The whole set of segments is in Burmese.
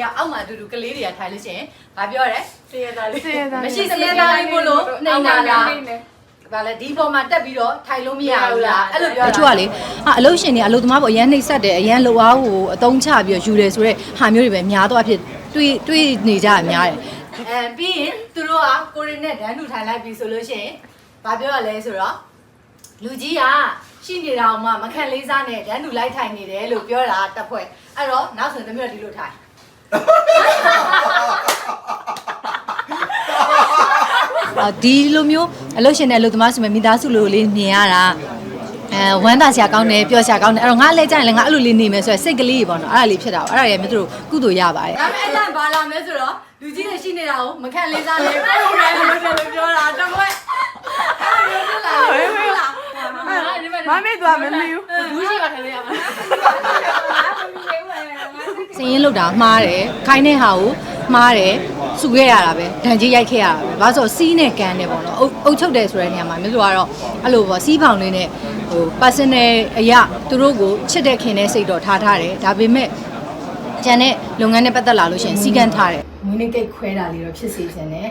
တွေကအောက်မှာအတူတူကလေးတွေကထိုင်လို့ရှိရင်ဘာပြောရဲစရသားလေးမရှိစရဲသားလေးမို့လို့နှိမ့်တာလားဘာလဲဒီပေါ်မှာတက်ပြီးတော့ထိုင်လို့မရဘူးလားအဲ့လိုပြောတတာချို့ကလေဟာအလုရှင်တွေအလုသမားပေါ့အရန်နှိပ်ဆက်တယ်အရန်လိုအားကိုအတုံးချပြီးတော့ယူတယ်ဆိုတော့ဟာမျိုးတွေပဲများတော့အဖြစ်တွေးတွေးနေကြရများတယ်အဲပြီးရင်သူတို့ကကိုရီနဲ့ဒန်းတူထိုင်လိုက်ပြီဆိုလို့ရှိရင်ဘာပြောရလဲဆိုတော့လူကြီးကရှိနေတာအောင်မှမခံလေးစားနဲ့ဒန်းတူလိုက်ထိုင်နေတယ်လို့ပြောတာတစ်ဖွဲ့အဲ့တော့နောက်ဆိုတမျိုးဒီလိုထိုင် အာဒီလိုမျိုးအလုရှင်နဲ့အလုသမားဆိုမဲ့မိသားစုလိုလေးမြင်ရတာအဲဝမ်းသာစရာကောင်းတယ်ပျော်စရာကောင်းတယ်အဲ့တော့ငါအလဲကြရင်လည်းငါအဲ့လိုလေးနေမယ်ဆိုရယ်စိတ်ကလေးပေါ့နော်အဲ့ဒါလေးဖြစ်တာပေါ့အဲ့ဒါရယ်မြတ်တို့ကုသိုလ်ရပါတယ်ဒါပေမဲ့အဲ့ဒါဘာလာမလဲဆိုတော့လူကြီးတွေရှိနေတာကိုမခံလေးစားနဲ့ပုံရဲလို့လည်းပြောတာတစ်ဖွဲ့အဲ့လိုပြောလာဝေးလာမမေသူကမမီဘူးဘူးရှိပါခင်ဗျာစ င်ရင်လောက်တာမှားတယ်ခိုင်းတဲ့ဟာကိုမှားတယ်စုခဲ့ရတာပဲဒဏ်ကြီးရိုက်ခဲ့ရတာပဲဘာလို့ဆိုစီးနဲ့ကန်တယ်ပေါ့နော်အုပ်အုပ်ချုပ်တယ်ဆိုတဲ့နေရာမှာမြို့လိုကတော့အဲ့လိုပေါ့စီးဖောင်လေးနဲ့ဟို personal အရာသူတို့ကိုချစ်တဲ့ခင်တဲ့စိတ်တော့ထားထားတယ်ဒါပေမဲ့ကျန်တဲ့လုပ်ငန်းနဲ့ပတ်သက်လာလို့ရှိရင်စီကန်းထားတယ်မွေးနေ့ကိတ်ခွဲတာလေးတော့ဖြစ်စီခြင်းနဲ့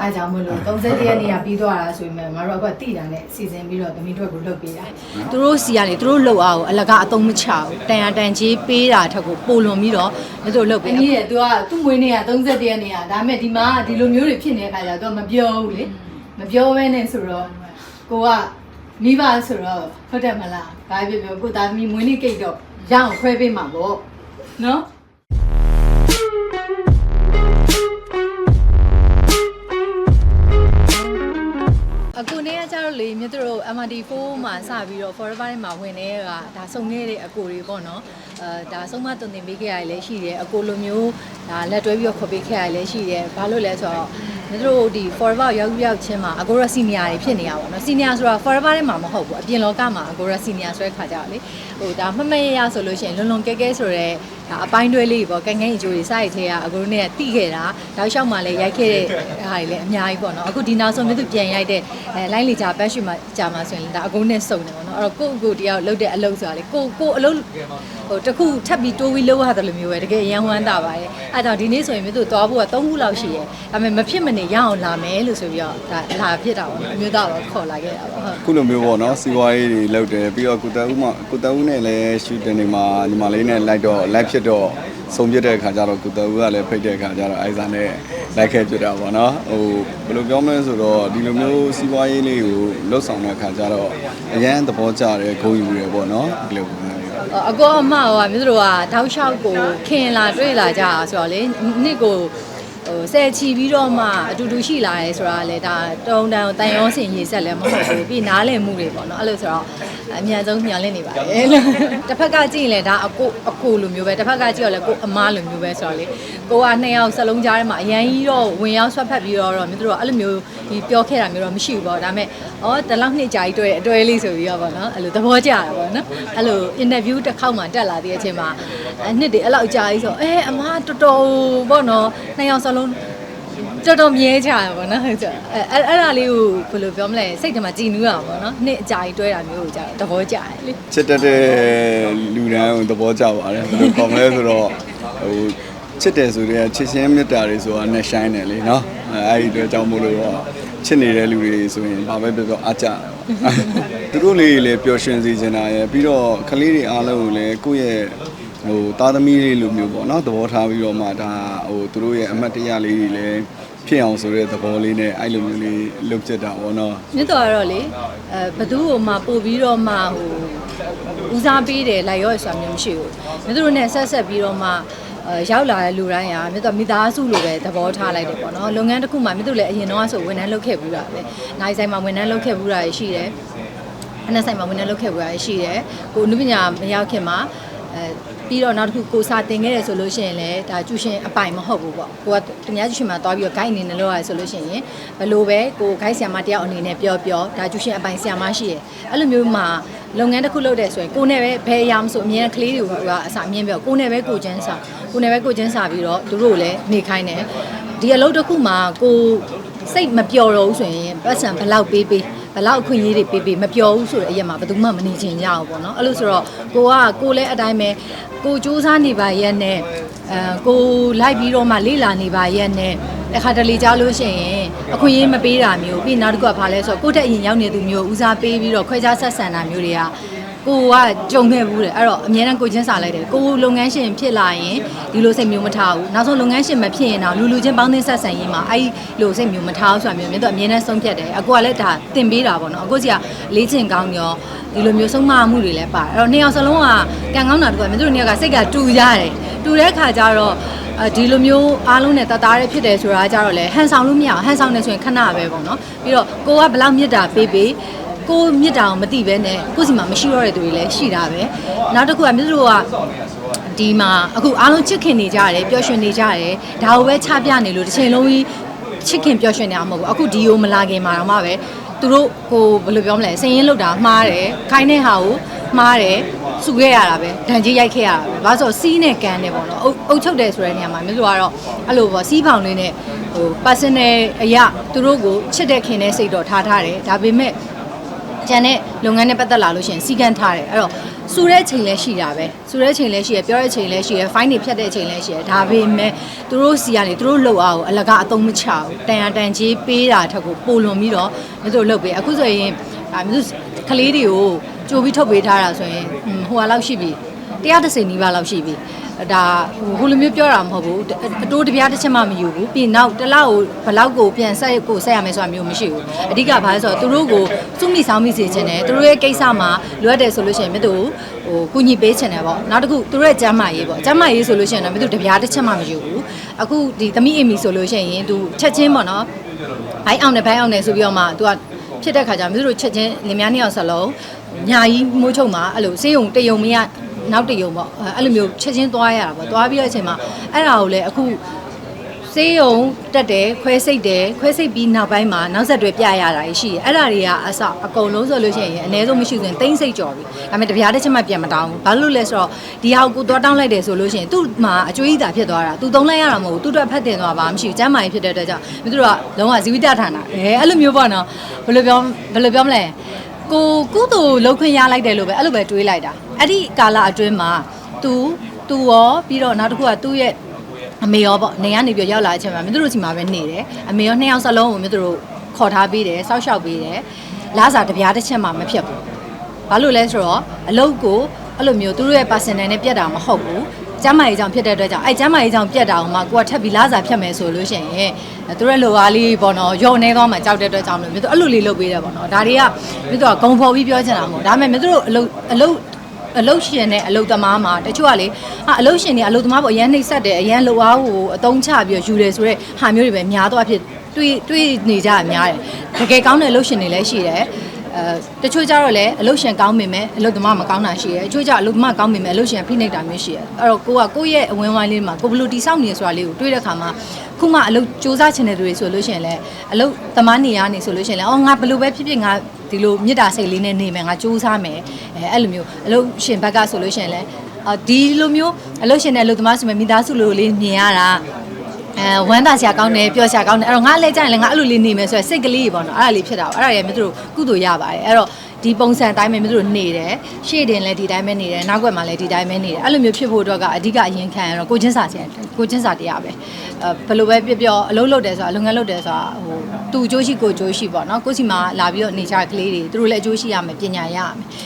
အားကြောင့်မလို့30ရက်နေ့ကပြီးသွားတာဆိုရင်ငါတို့အခုတိတာနဲ့စီစဉ်ပြီးတော့သမီးတို့ကိုလုပ်ပေးတာသူတို့စီကနေသူတို့လှုပ်အားကိုအလကားအသုံးမချဘူးတန်ရတန်ကြီးပေးတာထက်ကိုပိုလွန်ပြီးတော့သူတို့လှုပ်ပေးအတာကြီးရဲ့ तू ကသူ့မွေးနေ့က31ရက်နေ့ကဒါပေမဲ့ဒီမှာဒီလိုမျိုးတွေဖြစ်နေတဲ့အခါကျတော့ तू မပြောဘူးလေမပြောဘဲနဲ့ဆိုတော့ကိုကမိဘဆိုတော့ဟုတ်တယ်မလားဘာဖြစ်ပြောကိုသားသမီးမွေးနေ့ကိတ်တော့ရအောင်ခွဲပေးမှာပေါ့နော် တော့လေမြတ်တို့ MRT4 မှာစပြီးတော့ forever ထဲမှာဝင်နေတာဒါစုံခဲ့တဲ့အကိုတွေပေါ့နော်အဲဒါဆုံးမတုံတင်ပေးခဲ့ရလည်းရှိတယ်အကိုလိုမျိုးဒါလက်တွဲပြီးတော့ခေါ်ပေးခဲ့ရလည်းရှိတယ်ဘာလို့လဲဆိုတော့မြတ်တို့ဒီ forever ရောက်ရောက်ချင်းမှာအကိုရ senior တွေဖြစ်နေတာပေါ့နော် senior ဆိုတာ forever ထဲမှာမဟုတ်ဘူးအပြင်လောကမှာအကိုရ senior ဆိုတဲ့ခါကြတော့လေဟိုဒါမမရရဆိုလို့ရှိရင်လွန်လွန်ကဲကဲဆိုတဲ့ ဒါအပိုင်းတွဲလေးပေါ့ကဲငဲ့အကျိုးတွေစိုက်သေးရအကိုတို့နဲ့တိခဲ့တာတောက်လျှောက်မှလည်းရိုက်ခဲ့တဲ့ဟာတွေလည်းအများကြီးပေါ့နော်အခုဒီနောက်ဆုံးမြတ်သူပြန်ရိုက်တဲ့အဲလိုင်းလီဂျာဘက်ရှိမှာကြာမှာဆိုရင်ဒါအကိုနဲ့စုံတယ်ပေါ့နော်အဲ့တော့ကိုယ့်ကိုယ်တယောက်လှုပ်တဲ့အလုပ်ဆိုတာလေကိုကိုအလုပ်ဟိုတစ်ခုထပ်ပြီးတိုးပြီးလုပ်ရတယ်လို့မျိုးပဲတကယ်ရန်ဝမ်းတာပါရဲ့အဲ့တော့ဒီနေ့ဆိုရင်မြတ်သူသွားဖို့က3ခုလောက်ရှိရဲ့ဒါပေမဲ့မဖြစ်မနေရအောင်လာမယ်လို့ဆိုပြီးတော့ဒါလာဖြစ်တာပေါ့နော်အမျိုးသားတော့ခေါ်လာခဲ့တာပေါ့ဟုတ်ခုလိုမျိုးပေါ့နော်စီဝါရေးတွေလုပ်တယ်ပြီးတော့ကုတဦးမှာကုတဦးနဲ့လည်းရှူတင်တွေမှာညီမလေးနဲ့လိုက်တော့လိုက်ဖြစ်တော့ဆုံးပြတဲ့အခါကျတော့ကုတဦးကလည်းဖိတ်တဲ့အခါကျတော့အိုင်ဇာနဲ့လိုက်ခဲ့ပြတာပေါ့နော်ဟိုဘယ်လိုပြောမလဲဆိုတော့ဒီလိုမျိုးစီဝါရေးလေးကိုလှုပ်ဆောင်တဲ့အခါကျတော့အရန်သဘောကျတယ်ဂုဏ်ယူတယ်ပေါ့နော်ဒီလိုပုံစံမျိုးအကောအမဟိုကမြို့တို့ကတောက်လျှောက်ကိုခင်လာတွေ့လာကြတာဆိုတော့လေနှစ်ကို ဟိုဆယ်ချီပြီးတော့မှအတူတူရှိလာရဲဆိုတာလေဒါတုံတန်တန်ရောစင်ရေးဆက်လည်းမဟုတ်ဘူးပြီးနားလည်မှုတွေပေါ့နော်အဲ့လိုဆိုတော့အမြန်ဆုံးမျှော်လင့်နေပါတယ်လို့တစ်ဖက်ကကြည့်ရင်လည်းဒါအကိုအကိုလိုမျိုးပဲတစ်ဖက်ကကြည့်တော့လည်းကိုအမားလိုမျိုးပဲဆိုတော့လေကိုကနှစ်ယောက်စလုံးကြားထဲမှာအရန်ကြီးတော့ဝင်ရောက်ဆွတ်ဖက်ပြီးတော့တော့မြို့တို့ကအဲ့လိုမျိုးဒီပြောခဲ့တာမျိုးတော့မရှိဘူးပေါ့ဒါပေမဲ့ဩတလောက်နှစ်ကြာကြီးတွေ့အတွဲလေးဆိုပြီးတော့ပေါ့နော်အဲ့လိုသဘောကျတာပေါ့နော်အဲ့လို interview တစ်ခေါက်မှတက်လာတဲ့အချိန်မှာအနှစ်တွေအဲ့လောက်ကြာကြီးဆိုအဲအမားတော်တော်ပေါ့နော်နှစ်ယောက်စလုံးတော်တော်မြဲကြရပါတော့ဟုတ်ကြအဲအဲ့အဲ့ဒါလေးကိုဘယ်လိုပြောမလဲစိတ်ထဲမှာကြည်နူးရအောင်ပေါ့နော်နှစ်အကြာကြီးတွဲတာမျိုးကိုကြာသဘောကျတယ်လေချစ်တတ်တဲ့လူတန်းကိုသဘောကျပါတယ်ဘယ်လိုကောင်းလဲဆိုတော့ဟိုချစ်တယ်ဆိုတဲ့ချစ်ချင်းမေတ္တာတွေဆိုတာနဲ့ဆိုင်တယ်လေနော်အဲအဲ့ဒီအတွက်ကြောင့်မို့လို့တော့ချစ်နေတဲ့လူတွေဆိုရင်ဘာပဲပြောပြောအားကြတယ်ပေါ့သူတို့လေးတွေလည်းပျော်ရွှင်စေချင်တာရယ်ပြီးတော့ကလေးတွေအားလုံးကိုလည်းကိုယ့်ရဲ့ ဟိုသားသမီးလေးလိုမျိုးပေါ့နော်သဘောထားပြီးတော့မှဒါဟိုသူတို့ရဲ့အမတ်တရားလေးတွေလည်းဖြစ်အောင်ဆိုတဲ့သဘောလေးနဲ့အဲ့လိုမျိုးလေးလုပ်ဖြစ်တာပေါ့နော်မြတ်တော်ကတော့လေအဲဘသူ့ကိုမှပို့ပြီးတော့မှဟိုဦးစားပေးတယ်လိုက်ရောဆိုတာမျိုးမရှိဘူးမြတ်တို့နဲ့ဆက်ဆက်ပြီးတော့မှအဲရောက်လာတဲ့လူတိုင်းဟာမြတ်တော်မိသားစုလိုပဲသဘောထားလိုက်တယ်ပေါ့နော်လုပ်ငန်းတစ်ခုမှမြတ်တို့လည်းအရင်တော့ဆိုဝန်ထမ်းလုပ်ခဲ့ဘူးတာပဲနိုင်ဆိုင်မှာဝန်ထမ်းလုပ်ခဲ့ဘူးတာရှိတယ်အနက်ဆိုင်မှာဝင်နေလုပ်ခဲ့ပွဲရှိတယ်ကိုနုပညာမရောက်ခင်မှာအဲ ပြီးတော့နောက်တစ်ခုကိုစာတင်ခဲ့တယ်ဆိုလို့ရှိရင်လည်းဒါကျူရှင်အပိုင်မဟုတ်ဘူးပေါ့ကိုကသူများကျူရှင်မှာတွားပြီးတော့ guide အနေနဲ့လုပ်ရတယ်ဆိုလို့ရှိရင်ဘယ်လိုပဲကို guide ဆရာမတယောက်အနေနဲ့ပြောပြောဒါကျူရှင်အပိုင်ဆရာမရှိရယ်အဲ့လိုမျိုးမှာလုပ်ငန်းတစ်ခုလုပ်တယ်ဆိုရင်ကိုနဲ့ပဲဘယ်အရာမဆိုအမြဲတမ်းကလေးတွေကိုကအစအမြင်ပြောကိုနဲ့ပဲကိုချင်းစာကိုနဲ့ပဲကိုချင်းစာပြီးတော့သူတို့ကိုလည်းနေခိုင်းတယ်ဒီအလုပ်တစ်ခုမှာကိုစိတ်မပျော်တော့ဘူးဆိုရင်ပတ်စံဘယ်လောက်ပေးပေး ဘဘယ်လောက်အခွင့်အရေးတွေပေးပေးမပြောဘူးဆိုတဲ့အရက်မှာဘယ်သူမှမနေချင်ကြဘူးပေါ့နော်အဲ့လိုဆိုတော့ကိုကကိုလည်းအတိုင်းပဲကိုစူးစမ်းနေပါရဲ့နဲ့အဲကိုလိုက်ပြီးတော့မှလေ့လာနေပါရဲ့နဲ့တစ်ခါတလေကြားလို့ရှိရင်အခွင့်အရေးမပေးတာမျိုးပြီးနောက်တစ်ခုကဘာလဲဆိုတော့ကိုယ့်တက်အရင်ရောက်နေသူမျိုးဦးစားပေးပြီးတော့ခွဲခြားဆက်ဆံတာမျိုးတွေက ကိုကကြုံခဲ့ဘူးတယ်အဲ့တော့အများနဲ့ကိုချင်းစာလိုက်တယ်ကိုလုပ်ငန်းရှင်ဖြစ်လာရင်ဒီလိုစိတ်မျိုးမထားဘူးနောက်ဆုံးလုပ်ငန်းရှင်မဖြစ်ရင်တော့လူလူချင်းပေါင်းသင်းဆက်ဆံရေးမှာအဲ့လိုစိတ်မျိုးမထားဘူးဆိုတာမျိုးမြင်တော့အများနဲ့ဆုံးဖြတ်တယ်အကိုကလည်းဒါတင်ပေးတာပေါ့နော်အကိုစီကလေးချင်ကောင်းရောဒီလိုမျိုးဆုံးမမှုတွေလည်းပါတယ်အဲ့တော့နှစ်ယောက်စလုံးကကံကောင်းတာတကူကမြင်တို့နှစ်ယောက်ကစိတ်ကတူကြတယ်တူတဲ့ခါကျတော့အဲဒီလိုမျိုးအားလုံးနဲ့တသားရဲဖြစ်တယ်ဆိုတာကြတော့လေဟန်ဆောင်လို့မရအောင်ဟန်ဆောင်နေဆိုရင်ခဏပဲပေါ့နော်ပြီးတော့ကိုကဘယ်လောက်မြစ်တာပေးပေး ကိုမြစ်တာအောင်မသိပဲနဲ့ကိုယ့်စီမှာမရှိတော့တဲ့သူတွေလည်းရှိတာပဲနောက်တစ်ခုကမြစ်တို့ကဒီမှာအခုအားလုံးချစ်ခင်နေကြရတယ်ပျော်ရွှင်နေကြရတယ်ဒါကိုပဲချပြနေလို့တစ်ချိန်လုံးကြီးချစ်ခင်ပျော်ရွှင်နေအောင်မဟုတ်ဘူးအခုဒီကိုမလာခင်မှာတော့မှပဲသူတို့ကိုဘယ်လိုပြောမလဲစင်ရင်လောက်တာမှားတယ်ခိုင်းတဲ့ဟာကိုမှားတယ်စုခဲ့ရတာပဲဒဏ်ကြီးရိုက်ခဲ့ရတာပဲဘာလို့ဆိုစီးနဲ့ကန်တယ်ပေါ့နော်အုပ်အုပ်ချုပ်တယ်ဆိုတဲ့နေရာမှာမြစ်တို့ကတော့အဲ့လိုပေါ့စီးဖောင်လေးနဲ့ဟို personal အရာသူတို့ကိုချစ်တဲ့ခင်တဲ့စိတ်တော့ထားထားတယ်ဒါပေမဲ့ ကျန်တဲ့လုပ်ငန်းနဲ့ပတ်သက်လာလို့ရှိရင်စီကံထားတယ်အဲ့တော့စူတဲ့ချိန်လည်းရှိတာပဲစူတဲ့ချိန်လည်းရှိရပြောတဲ့ချိန်လည်းရှိရဖိုင်းတွေဖြတ်တဲ့ချိန်လည်းရှိရဒါပေမဲ့သူတို့စီကနေသူတို့လှုပ်အောင်အလကားအသုံးမချဘူးတန်ရတန်ကြီးပေးတာထက်ကိုပိုလွန်ပြီးတော့သူတို့လှုပ်ပေးအခုဆိုရင်ဒါမျိုးကလေးတွေကိုကြိုပြီးထုတ်ပေးထားတာဆိုရင်ဟိုဟာလောက်ရှိပြီ130နီးပါးလောက်ရှိပြီ ဒါဟိုလိုမျိုးပြောတာမဟုတ်ဘူးအတိုးတပြားတစ်ချက်မှမယူဘူးပြီးနောက်တစ်လောက်ဘလောက်ကိုပြန်ဆက်ကိုဆက်ရမယ်ဆိုတာမျိုးမရှိဘူးအဓိကဘာလဲဆိုတော့သူတို့ကိုစုမိဆောင်မိစေချင်တယ်သူတို့ရဲ့ကိစ္စမှာလိုအပ်တယ်ဆိုလို့ရှိရင်မြတ်တို့ဟိုကုညီပေးချင်တယ်ပေါ့နောက်တစ်ခုသူတို့ရဲ့ကျမ်းမာရေးပေါ့ကျမ်းမာရေးဆိုလို့ရှိရင်တော့မြတ်တို့တပြားတစ်ချက်မှမယူဘူးအခုဒီသမီးအမီဆိုလို့ရှိရင်သူချက်ချင်းပေါ့နော်ဘိုင်းအောင်နဲ့ဘိုင်းအောင်နဲ့ဆိုပြီးတော့မှသူကဖြစ်တဲ့ခါကျမြတ်တို့ချက်ချင်းလင်မယားနှစ်ယောက်စလုံးညာကြီးမိုးချုံမှာအဲ့လိုစေးုံတယုံမရ နောက်တယုံပေါ့အဲ့လိုမျိုးချက်ချင်းသွားရတာပေါ့သွားပြီးတဲ့အချိန်မှာအဲ့ဒါကိုလည်းအခုစေးရုံတက်တယ်ခွဲစိတ်တယ်ခွဲစိတ်ပြီးနောက်ပိုင်းမှာနောက်ဆက်တွဲပြရတာရှိတယ်အဲ့ဒါတွေကအစအကုန်လုံးဆိုလို့ရှိရင်အ ਨੇ ဆုံးမရှိဆိုရင်တိမ့်စိတ်ကြော်ပြီဒါပေမဲ့တပြားတစ်ချက်မှပြန်မတောင်းဘူးဘာလို့လဲဆိုတော့ဒီဟာကိုသွားတောင်းလိုက်တယ်ဆိုလို့ရှိရင်သူ့မှာအကျွေးအသာဖြစ်သွားတာသူသုံးလိုက်ရတာမဟုတ်ဘူးသူ့အတွက်ဖတ်တင်သွားပါမရှိဘူးကျမ်းမာရေးဖြစ်တဲ့အတွက်ကြောင့်မင်းတို့ကလုံးဝဇီဝိတဌာနအဲအဲ့လိုမျိုးပေါ့နော်ဘယ်လိုပြောဘယ်လိုပြောမလဲ ကိုကုသိုလ်လောက်ခွင့်ရလိုက်တယ်လို့ပဲအဲ့လိုပဲတွေးလိုက်တာအဲ့ဒီကာလအတွင်းမှာ तू तू ရောပြီးတော့နောက်တစ်ခုကသူ့ရဲ့အမေရောပေါ့နေကနေပြီးရောက်လာတဲ့အချိန်မှာမင်းတို့စီမှာပဲနေတယ်အမေရောနှစ်ယောက်စလုံးကိုမင်းတို့ခေါ်ထားပေးတယ်စောက်ရှောက်ပေးတယ်လာစားတပြားတစ်ချက်မှမဖြစ်ဘူးဘာလို့လဲဆိုတော့အလုပ်ကိုအဲ့လိုမျိုးသူတို့ရဲ့ personal နဲ့ပြတ်တာမဟုတ်ဘူး ကျမ်းမာရေးကြောင့်ဖြစ်တဲ့အတွက်ကြောင့်အဲကျမ်းမာရေးကြောင့်ပြတ်တာကိုမှကိုကထပ်ပြီးလာစားဖြတ်မယ်ဆိုလို့ရှိရင်သူတို့ရဲ့လိုအားလေးပေါ့နော်ယောနေသွားမှကြောက်တဲ့အတွက်ကြောင့်မလို့မင်းတို့အဲ့လိုလေးလုပ်ပေးတယ်ပေါ့နော်ဒါတွေကမင်းတို့ကဂုံဖော်ပြီးပြောချင်တာမဟုတ်ဒါပေမဲ့မင်းတို့အလုပ်အလုပ်အလုတ်ရှင်နဲ့အလုတ်သမားမှာတချို့ကလေဟာအလုတ်ရှင်တွေအလုတ်သမားပေါ့အရန်နှိပ်ဆက်တယ်အရန်လိုအားကိုအတုံးချပြီးတော့ယူတယ်ဆိုတော့ဟာမျိုးတွေပဲများတော့ဖြစ်တွေးတွေးနေကြတာများတယ်တကယ်ကောင်းတဲ့အလုတ်ရှင်တွေလည်းရှိတယ် အဲတချို့ကြတော့လည်းအလုတ်ရှင်ကောင်းပေမဲ့အလုတ်သမားမကောင်းတာရှိတယ်အချို့ကြအလုတ်သမားကောင်းပေမဲ့အလုတ်ရှင်ဖိနှိပ်တာမျိုးရှိတယ်အဲ့တော့ကိုကကိုယ့်ရဲ့အဝင်ဝိုင်းလေးမှာကိုဘယ်လိုတိဆောက်နေဆိုတာလေးကိုတွေးတဲ့အခါမှာခုမှအလုတ်စူးစမ်းချင်တဲ့သူတွေဆိုလို့ရှိရင်လည်းအလုတ်သမားနေရနေဆိုလို့ရှိရင်လည်းအော်ငါဘယ်လိုပဲဖြစ်ဖြစ်ငါဒီလိုမြစ်တာစိတ်လေးနဲ့နေမယ်ငါစူးစမ်းမယ်အဲအဲ့လိုမျိုးအလုတ်ရှင်ဘက်ကဆိုလို့ရှိရင်လည်းအာဒီလိုမျိုးအလုတ်ရှင်နဲ့အလုတ်သမားဆိုမှမိသားစုလိုလေးမြင်ရတာ အဲဝမ်းသာစရာကောင်းတယ်ပျော်စရာကောင်းတယ်အဲ့တော့ငါလည်းကြရင်လည်းငါအဲ့လိုလေးနေမယ်ဆိုရယ်စိတ်ကလေးပေါ့နော်အဲ့ဒါလေးဖြစ်တာပေါ့အဲ့ဒါတွေမြတ်တို့ကုသိုလ်ရပါတယ်အဲ့တော့ဒီပုံစံအတိုင်းပဲမြတ်တို့နေတယ်ရှေ့တင်လည်းဒီတိုင်းပဲနေတယ်နောက်ွက်မှာလည်းဒီတိုင်းပဲနေတယ်အဲ့လိုမျိုးဖြစ်ဖို့အတွက်ကအဓိကအရင်ခံရတော့ကိုချင်းစာချင်းကိုချင်းစာတရားပဲအဲဘယ်လိုပဲပြပြောအလုပ်လုပ်တယ်ဆိုတာလုပ်ငန်းလုပ်တယ်ဆိုတာဟိုသူအကျိုးရှိကိုအကျိုးရှိပေါ့နော်ကိုစီမှာလာပြီးတော့နေကြကလေးတွေသူတို့လည်းအကျိုးရှိရမယ်ပညာရရ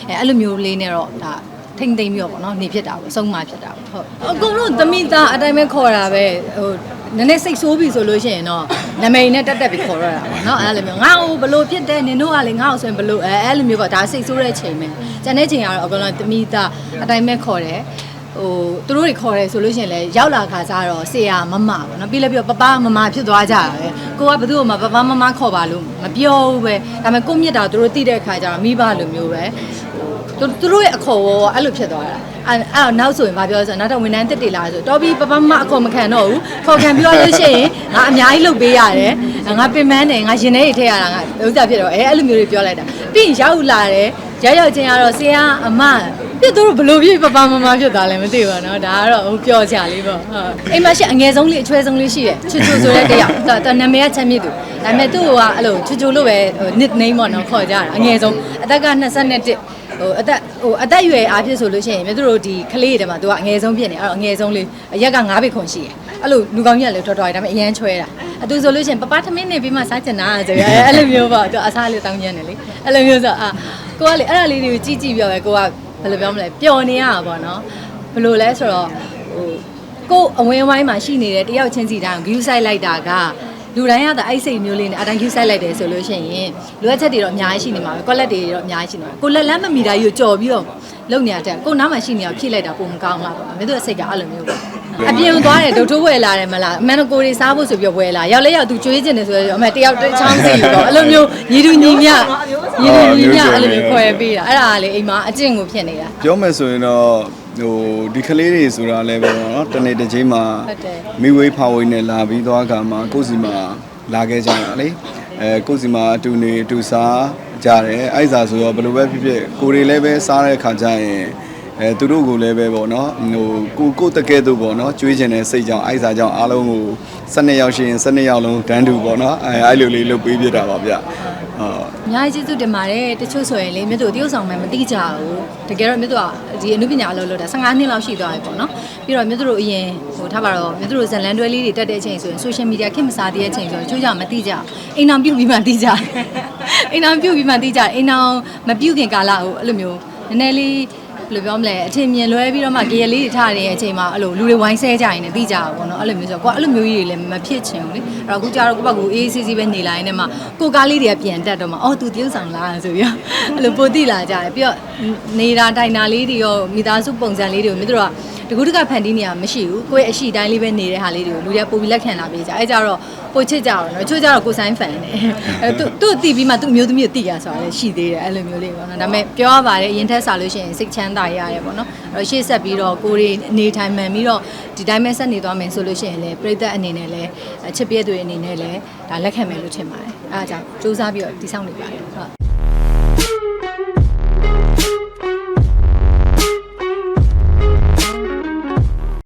မယ်အဲအဲ့လိုမျိုးလေးနဲ့တော့ဒါထိမ့်သိမ့်ပြီးတော့ပေါ့နော်နေဖြစ်တာပေါ့အဆုံးမဖြစ်တာပေါ့ဟုတ်အကုန်လုံးသမီးသားအတိုင်းပဲခေါ်တာပဲဟို နည်းနည်းစိတ်ဆိုးပြီဆိုလို့ရှိရင်တော့နာမည်နဲ့တက်တက်ပြီးခေါ်ရတာပေါ့နော်အဲ့လိုမျိုးငါ့ကိုဘလို့ဖြစ်တဲ့နင်တို့ကလေငါ့ကိုဆိုရင်ဘလို့အဲအဲ့လိုမျိုးကဒါစိတ်ဆိုးတဲ့ချိန်ပဲကျန်တဲ့ချိန်ကတော့အကုန်လုံးသမီးသားအတိုင်းပဲခေါ်တယ်ဟိုသူတို့တွေခေါ်တယ်ဆိုလို့ရှိရင်လည်းရောက်လာခါစားတော့ဆေးရမမပေါ့နော်ပြီးလည်းပြီးတော့ပပမမဖြစ်သွားကြတာပဲကိုကဘယ်သူ့မှပပမမခေါ်ပါလို့မပြောဘူးပဲဒါပေမဲ့ကိုမြစ်တာသူတို့သိတဲ့ခါကျတော့မိဘလိုမျိုးပဲသူသူတို့ရဲ့အခေါ်ရောအဲ့လိုဖြစ်သွားတာ အဲ့အဲ့တော့နောက်ဆိုရင်ဗာပြောဆိုနောက်တော့ဝန်ထမ်းတက်တယ်လားဆိုတော်ပြီးပပမအခေါ်မခံတော့ဘူးခေါ်ခံပြီးတော့လို့ရှိရင်ငါအများကြီးလုပ်ပေးရတယ်ငါပင်မန်းတယ်ငါရင်ထဲထည့်ရတာငါဥစ္စာဖြစ်တော့အဲအဲ့လိုမျိုးတွေပြောလိုက်တာပြီးရင်ရောက်လာတယ်ရောက်ရောက်ချင်းကတော့ဆရာအမပြတ်တို့ဘလို့ပြပပမမဖြစ်သွားလဲမသိပါတော့ဒါကတော့ဟိုပြောချလေးပေါ့ဟုတ်အိမ်မရှိအငယ်ဆုံးလေးအချွဲဆုံးလေးရှိရဲ့ချွချွဆိုတဲ့တယောက်တော်နာမည်ကချမ်းမြေသူဒါပေမဲ့သူ့ကအဲ့လိုချွချွလို့ပဲ nickname ပေါ့နော်ခေါ်ကြတာအငယ်ဆုံးအသက်က21 ဟိုအသက်ဟိုအသက်အရွယ်အားဖြင့်ဆိုလို့ရှိရင်မြတ်တို့ဒီကလေးတွေမှာသူကအငယ်ဆုံးဖြစ်နေအဲ့တော့အငယ်ဆုံးလေးအရက်က9ဘိခွန်ရှိတယ်အဲ့လိုလူကောင်းကြီးကလည်းတော်တော်ရဒါပေမဲ့အရန်ချွဲတာအတူဆိုလို့ရှိရင်ပပထမင်းနေပြီးမှစားချင်တာဆိုရအဲ့လိုမျိုးပေါ့သူအစားလေးတောင်းကျန်တယ်လေအဲ့လိုမျိုးဆိုအာကိုကလေအဲ့ဒါလေးတွေကိုကြည့်ကြည့်ပြောပဲကိုကဘယ်လိုပြောမလဲပျော်နေရတာပေါ့နော်ဘယ်လိုလဲဆိုတော့ဟိုကိုအဝင်းဝိုင်းမှာရှိနေတဲ့တယောက်ချင်းစီတိုင်းကို view site လိုက်တာက လူတိုင်းကသာအဲ့စိတ်မျိုးလေးနဲ့အတိုင်း view site လိုက်တယ်ဆိုလို့ရှိရင်လိုအပ်ချက်တွေတော့အများကြီးရှိနေမှာပဲ quality တွေတော့အများကြီးရှိနေမှာကိုလက်လန်းမမီတာကြီးကိုကြော်ပြီးတော့လုံနေရတဲ့ကိုနားမှာရှိနေအောင်ဖြည့်လိုက်တာပုံမကောင်းလားပေါ့မင်းတို့အစိတ်ကအဲ့လိုမျိုးပေါ့အပြင်သွားတယ်ဒုတ်ထိုးဝယ်လာတယ်မလားအမှန်တော့ကိုတွေစားဖို့ဆိုပြီးဝယ်လာရောက်လဲရောက်သူကျွေးကျင်တယ်ဆိုတော့အမှန်တယောက်တစ်ချောင်းစီပေါ့အဲ့လိုမျိုးညီတူညီမျှညီတူညီမျှအဲ့လိုမျိုးခွဲပေးတာအဲ့ဒါကလေအိမ်မှာအကျင့်ကိုဖြစ်နေတာပြောမယ်ဆိုရင်တော့ ဟိုဒီကလေးတွေဆိုတာလည်းပဲပေါ့နော်တနေ့တစ်ချိန်မှာဟုတ်တယ်မိဝေးဖောင်ဝေးနဲ့လာပြီးသွားကမှာကိုယ့်စီမှာလာခဲ့ကြတာလေအဲကိုယ့်စီမှာအတူနေအတူစားကြတယ်အဲ့စားဆိုတော့ဘယ်လိုပဲဖြစ်ဖြစ်ကိုယ်တွေလည်းပဲစားတဲ့ခါကျရင် အဲသူတို့ကိုလည်းပဲပေါ့နော်ဟိုကိုကိုတကယ်သူပေါ့နော်ကျွေးကျင်တဲ့စိတ်ကြောင့်အဲ့စားကြောင့်အားလုံးကို12ယောက်ရှိရင်12ယောက်လုံးတန်းတူပေါ့နော်အဲအဲ့လိုလေးလုပ်ပေးပြတာပါဗျဟုတ်အများကြီးကျေးဇူးတင်ပါတယ်တချို့ဆိုရင်လေမြတ်တို့တရုတ်ဆောင်မှမသိကြဘူးတကယ်တော့မြတ်တို့ကဒီအနုပညာအလုပ်လုပ်တာ15နှစ်လောက်ရှိသွားပြီပေါ့နော်ပြီးတော့မြတ်တို့အရင်ဟိုထားပါတော့မြတ်တို့ဇလန်တွဲလေးတွေတက်တဲ့အချိန်ဆိုရင် social media ခင်မစားသေးတဲ့အချိန်ဆိုရင်ချိုးကြမသိကြဘူးအိမ်အောင်ပြုတ်ပြီးမှသိကြတယ်အိမ်အောင်ပြုတ်ပြီးမှသိကြတယ်အိမ်အောင်မပြုတ်ခင်ကာလဟိုအဲ့လိုမျိုးနည်းနည်းလေး ဘယ်လိုပြောမလဲအထင်မြင်လွဲပြီးတော့မှကြရလေးတွေထားနေတဲ့အချိန်မှာအဲ့လိုလူတွေဝိုင်းဆဲကြရင်လည်းသိကြတာပေါ့နော်အဲ့လိုမျိုးဆိုတော့ကိုကအဲ့လိုမျိုးကြီးတွေလည်းမဖြစ်ချင်ဘူးလေအဲ့တော့အခုကျတော့ကိုယ့်ဘက်ကကိုအေးအေးဆေးဆေးပဲနေလာရင်လည်းမှကိုကားလေးတွေကပြန်တက်တော့မှအော်သူတရုပ်ဆောင်လားဆိုပြီးတော့အဲ့လိုပိုသိလာကြတယ်ပြီးတော့နေတာတိုင်တာလေးတွေရောမိသားစုပုံစံလေးတွေကိုမြစ်တို့ကတကူးတကဖန်တီးနေရမရှိဘူးကိုယ့်ရဲ့အရှိတိုင်းလေးပဲနေတဲ့ဟာလေးတွေကိုလူတွေကပိုပြီးလက်ခံလာပေးကြအဲ့ကြတော့ပိုချစ်ကြတော့နော်ချို့ကြတော့ကိုဆိုင်ဖန်နေအဲသူသူ့အတိပြီးမှသူ့အမျိုးသမီးကိုတိရဆိုတာလည်းရှိသေးတယ်အဲ့လိုမျိုးလေးပေါ့နော်ဒါပေမဲ့ပြောရပါတယ်အရင်ထက်စားလို့ရှိရင်စိတ်ချမ်းသာရရတယ်ပေါ့နော်အဲ့တော့ရှေ့ဆက်ပြီးတော့ကိုရီအနေထိုင်မှန်ပြီးတော့ဒီတိုင်းပဲဆက်နေသွားမယ်ဆိုလို့ရှိရင်လည်းပြည်သက်အနေနဲ့လည်းချစ်ပြည့်တွေအနေနဲ့လည်းဒါလက်ခံမယ်လို့ထင်ပါတယ်အဲဒါကြောင့်စူးစမ်းပြီးတော့တည်ဆောက်နေပါတယ်ဟုတ်